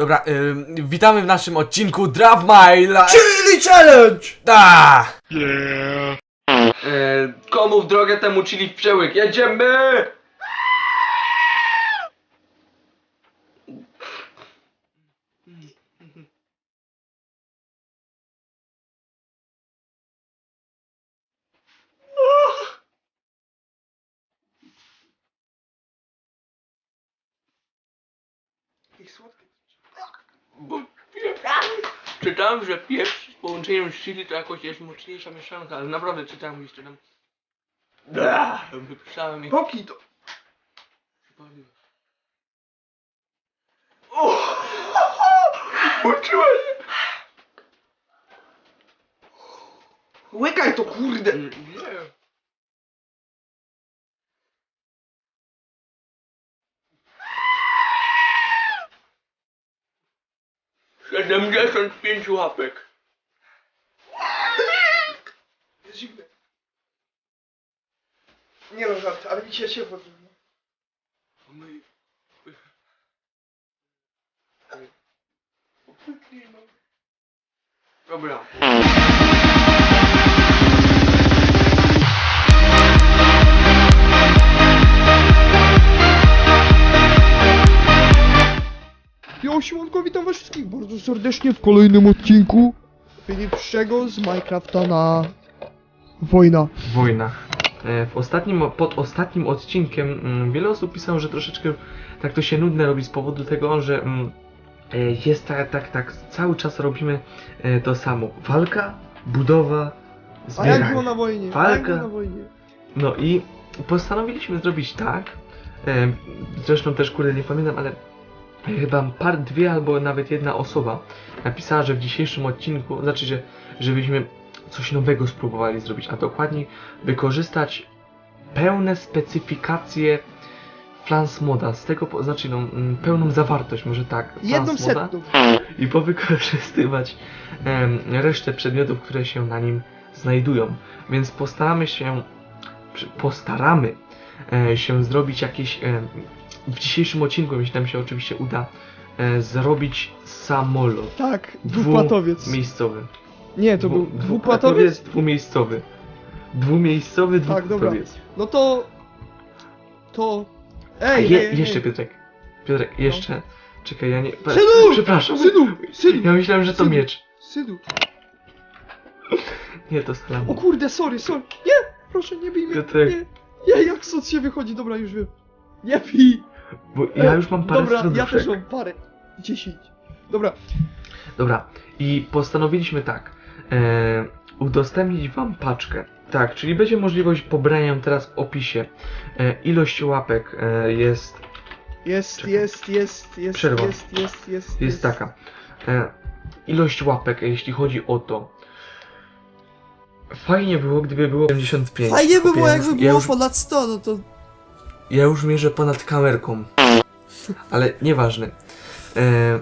Dobra, ym, witamy w naszym odcinku Draft My Life. Chili Challenge! Da! E, komu w drogę temu chili w przełyk? Jedziemy! Bo. Czytałem, że pieprz z połączeniem z chili to jakoś jest mocniejsza mieszanka, ale naprawdę czytałem gdzieś czytam. Wypisałem i... Poki to. Poczułem! Łykaj to kurde! Nie. Siedemdziesiąt pięć łapek. Jest zimne. Nie no żart, ale mi się ciepło zrobiło. Dobra. Jo, siemanko, witam was wszystkich bardzo serdecznie w kolejnym odcinku pierwszego z Minecrafta na wojna. wojnach. E, W ostatnim, pod ostatnim odcinkiem mm, wiele osób pisało, że troszeczkę tak to się nudne robi z powodu tego, że mm, e, jest tak, tak, tak, cały czas robimy e, to samo. Walka, budowa, A jak było zbieranie. na wojnie? A Walka. na wojnie? No i postanowiliśmy zrobić tak, zresztą też kurde nie pamiętam, ale chyba par, dwie albo nawet jedna osoba napisała, że w dzisiejszym odcinku, znaczy, że żebyśmy coś nowego spróbowali zrobić, a dokładniej wykorzystać pełne specyfikacje Flans Moda, z tego, znaczy no, mm, pełną zawartość, może tak, Jedną Moda i powykorzystywać em, resztę przedmiotów, które się na nim znajdują. Więc postaramy się, postaramy e, się zrobić jakieś, e, w dzisiejszym odcinku, jeśli nam się oczywiście uda, e, zrobić samolot Tak, dwupłatowiec. miejscowy. Nie, to był dwupłatowiec? Dwumiejscowy. Dwumiejscowy Tak, dobra. dwupłatowiec. No to... To... Ej, je, ej, ej, jeszcze. Piotrek. Piotrek, jeszcze. Czekaj, ja nie. Synu! Przepraszam. Synu! Synu! Ja myślałem, że to Synu. miecz. Synu. Nie, to O salam. kurde, sorry, sorry. Nie! Proszę, nie bij mnie. Piotrek. Nie. Nie, jak sąd się wychodzi, dobra, już wiem. Nie bij! Bo ja już mam parę Dobra, ja serduszek. też mam parę. Dziesięć. Dobra, Dobra, i postanowiliśmy tak. E, udostępnić wam paczkę. Tak, czyli będzie możliwość pobrania ją teraz w opisie. E, ilość łapek e, jest, jest, jest, jest, jest, Przerwa. jest, jest, jest, jest taka. E, ilość łapek, jeśli chodzi o to. Fajnie było, gdyby było 75. Fajnie by było, ja jakby było ja już, ponad 100, no to... ja już mierzę ponad kamerką. Ale nieważne. E,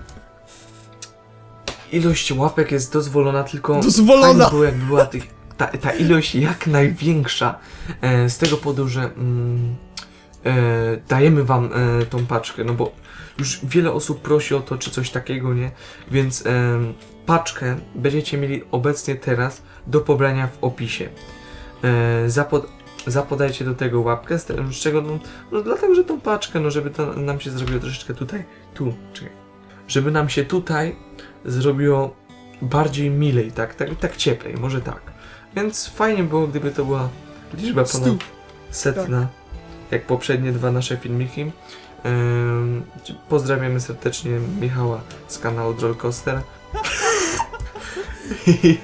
ilość łapek jest dozwolona, tylko Dozwolona! fajnie było, jakby była tych, ta, ta ilość jak największa. E, z tego powodu, że mm, e, dajemy wam e, tą paczkę, no bo już wiele osób prosi o to, czy coś takiego, nie? Więc e, paczkę będziecie mieli obecnie teraz do pobrania w opisie. E, zapod, zapodajcie do tego łapkę, z, tym, z czego, no, no dlatego, że tą paczkę, no żeby to nam się zrobiło troszeczkę tutaj, tu, czekaj, żeby nam się tutaj zrobiło bardziej milej, tak, tak, tak cieplej, może tak. Więc fajnie było, gdyby to była liczba ponad Stu. setna, jak poprzednie dwa nasze filmiki. Ym, pozdrawiamy serdecznie Michała z kanału Drollcoaster.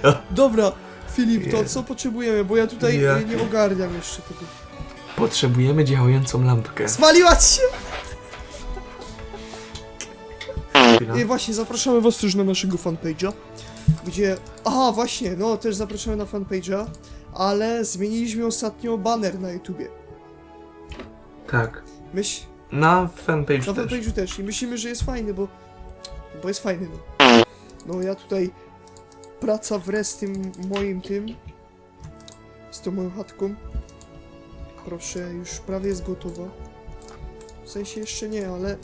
Dobra, Filip, to co potrzebujemy, bo ja tutaj Ja- nie ogarniam jeszcze tego. potrzebujemy działającą lampkę. Spaliła ci się! Chwila. I właśnie, zapraszamy was też na naszego fanpage'a, gdzie... Aha, właśnie, no, też zapraszamy na fanpage'a, ale zmieniliśmy ostatnio banner na YouTubie. Tak. Myśl... Na fanpage Na też. fanpage'u też. I myślimy, że jest fajny, bo... Bo jest fajny, no. No, ja tutaj... Praca wraz z tym moim tym... Z tą moją chatką. Proszę, już prawie jest gotowa. W sensie jeszcze nie, ale...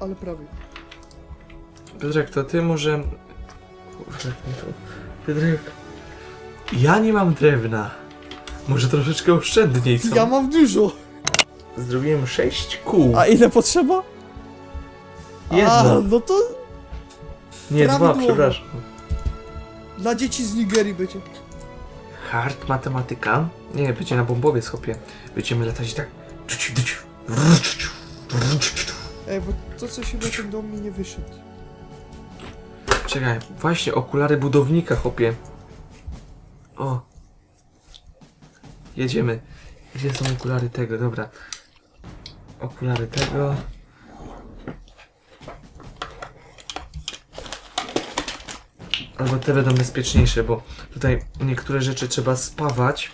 Ale prawie. Piotrek, to ty może... Kurde, to... Piotrek... Ja nie mam drewna. Może troszeczkę oszczędniej, co? Ja mam dużo. Zrobiłem sześć kół. A ile potrzeba? A, Jedno. no to Nie, dwa, prawidłowo. przepraszam. Dla dzieci z Nigerii będzie. Hard matematyka? Nie, będzie na bombowie schopie. Będziemy latać i tak... Ej, bo to coś chyba ten dom mi nie wyszedł. Czekaj, właśnie okulary budownika, chłopie. O. Jedziemy. Gdzie są okulary tego? Dobra. Okulary tego. Albo te będą bezpieczniejsze, bo tutaj niektóre rzeczy trzeba spawać.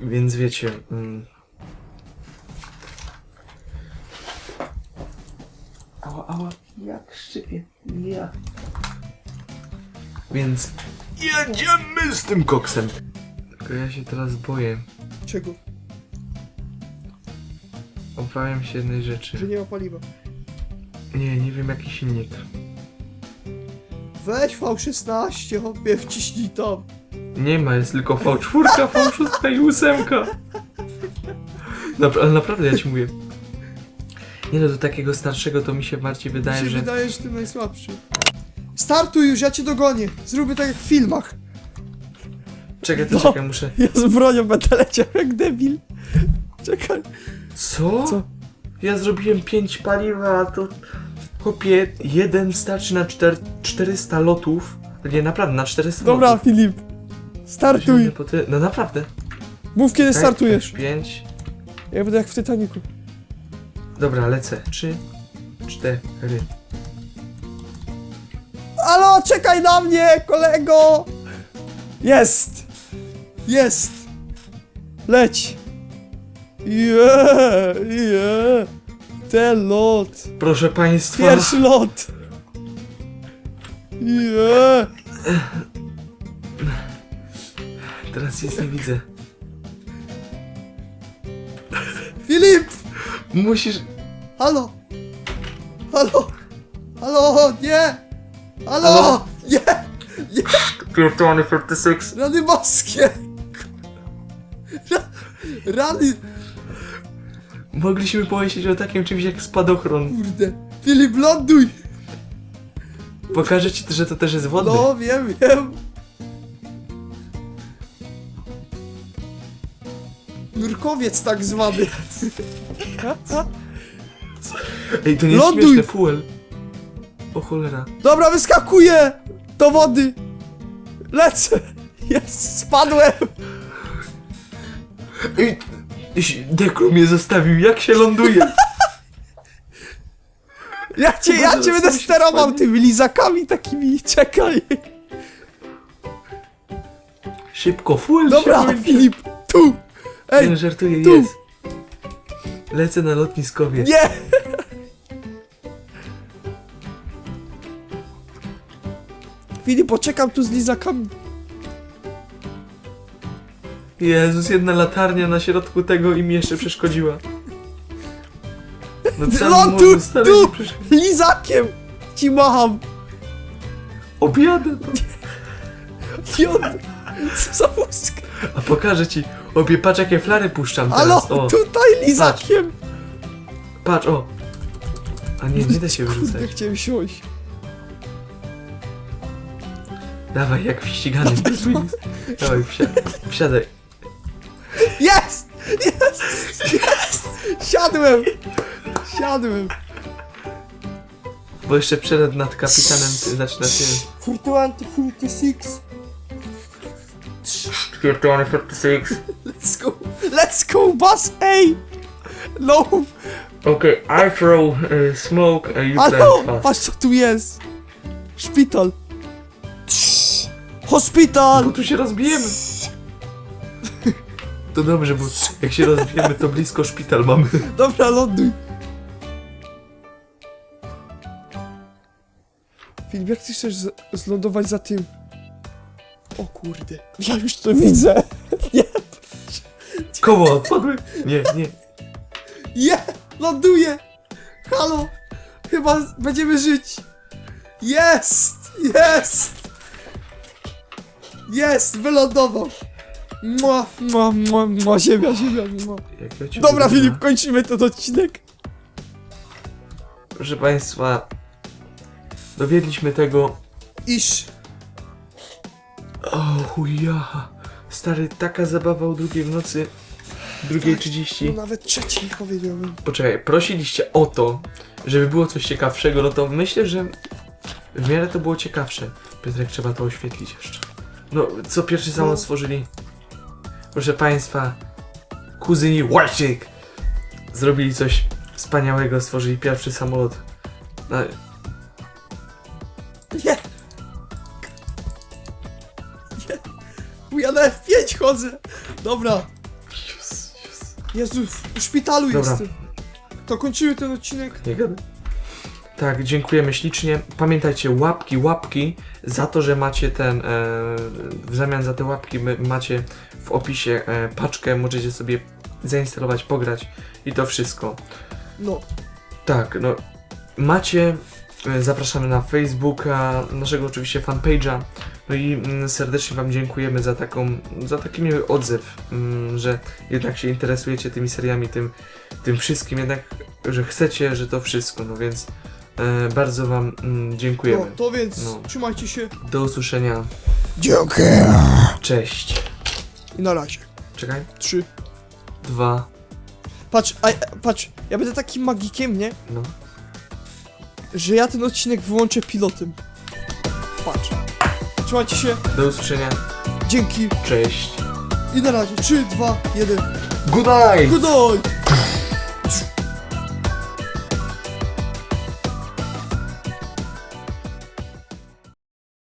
Więc wiecie. Mm. Ała, ała, jak szczypie. Ja. Więc jedziemy z tym koksem. Tylko ja się teraz boję. Czego? Obawiam się jednej Że rzeczy. nie ma paliwa. Nie, nie wiem jaki silnik. Weź V16, hopie, wciśnij tam. Nie ma, jest tylko V4, V6 i 8. Napra ale naprawdę ja ci mówię. Nie no, do takiego starszego to mi się bardziej Mi wydaje, się że... wydaje, że ty najsłabszy. Startuj już, ja cię dogonię. Zróbmy tak jak w filmach. Czekaj, to No. czekaj, muszę... Ja z bronią będę leciał jak debil. Czekaj. Co? Co? Ja zrobiłem 5 paliwa, a to... Chłopie, jeden starczy na 4, 400 lotów. Nie, naprawdę, na 400 Dobra, lotów. Filip. Startuj. Po ty... No naprawdę. Mów kiedy Tak, startujesz. 5. Ja będę jak w Titanicu. Dobra, lecę. 3, 4. Alo, czekaj na mnie, kolego! Jest! Jest! Leć! Yeah, yeah. Ten lot! Proszę państwa. Pierwszy lot! Yeah. Teraz nic nie widzę. Filip! Musisz. Halo! Halo! Halo, nie! Halo! Halo? Nie! Pierdolony 46. Rany boskie! Ra- Rany! Mogliśmy pomyśleć o takim czymś jak spadochron. Kurde! Filip, ląduj! Pokażę ci, że to też jest wodny. No, wiem, wiem. Nurkowiec tak zwany. Ej, to nie jest Ląduj! śmieszne, fuel. O cholera. Dobra, wyskakuję do wody. Lecę. Jest, spadłem. Ej, Dekru mnie zostawił, jak się ląduje? Ja cię, ja cię będę Coś sterował spadnie. tymi lizakami takimi. Czekaj. Szybko, fuel Dobra, się. Filip, tu. Ej, Nie, żartuję, tu. jest. Lecę na lotniskowie. nie. Filip, poczekam tu z lizakami. Jezus, jedna latarnia na środku tego i mi jeszcze przeszkodziła. No morzu stary tu. Lizakiem ci macham. Objadę to. Jod. Co za mózg? A pokażę ci. Obie, patrz jakie flary puszczam teraz. O, tutaj lizakiem. patrz, o. A nie, nie da się Kurde, wyrzucać. chciałem siąść. Dawaj, jak w ściganym. Dawaj, wsiadaj. Wsiadaj. Jest! Jest! Jest! Siadłem! Siadłem! Bo jeszcze przed nad kapitanem, ty, znaczy na tym. Furtuanty 46. Twierdzony 46. Let's go! Let's go, boss! Ej! No! Okay, I throw uh, smoke and you Halo! plant fast. Patrz co tu jest! Szpital! Hospital! Bo tu się rozbijemy. To dobrze, bo jak się rozbijemy, to blisko szpital mamy. Dobra, ląduj! Filip, jak ty chcesz z- zlądować za tym? O kurde. Ja już to widzę. Nie, Koło odpadły? Nie, nie. Je! Ląduję! Halo! Chyba będziemy żyć! Jest! Jest! Jest! Wylądował! Mua, mua, mua, mua, ziemia, ziemia, mua. Jak ja cię Dobra? Filip, kończymy ten odcinek. Proszę Państwa, dowiedliśmy tego. Iż. O ja, stary, taka zabawa o drugiej w nocy, drugiej No 30. nawet trzeci powiedziałbym. Poczekaj, prosiliście o to, żeby było coś ciekawszego, no to myślę, że w miarę to było ciekawsze. Piotrek, trzeba to oświetlić jeszcze. No, co pierwszy samolot No. stworzyli? Proszę Państwa, kuzyni Łaczyk zrobili coś wspaniałego, stworzyli pierwszy samolot. No, Nie! Nie! Bo Ja na F5 chodzę! Dobra, Jezus, Jezus. Jezu, w szpitalu Dobra. jestem. To kończymy ten odcinek. Nie gadaj. Tak, dziękujemy ślicznie. Pamiętajcie, łapki, łapki za to, że macie ten, e, w zamian za te łapki macie w opisie e, paczkę, możecie sobie zainstalować, pograć i to wszystko. No, Tak, no macie, e, zapraszamy na Facebooka, naszego oczywiście fanpage'a, no i mm, serdecznie Wam dziękujemy za taką, za taki miły odzew, mm, że jednak się interesujecie tymi seriami, tym, tym wszystkim, jednak, że chcecie, że to wszystko, no więc e, bardzo Wam mm, no dziękujemy. to więc No. trzymajcie się. Do usłyszenia, Dziękuję. cześć. I na razie. Czekaj, Trzy. dwa, Patrz, a, patrz, ja będę takim magikiem, nie? no. Że ja ten odcinek wyłączę pilotem. Patrz. Trzymajcie się. Do usłyszenia, Dzięki. cześć. I na razie. 3, 2, 1. Good night! Good night!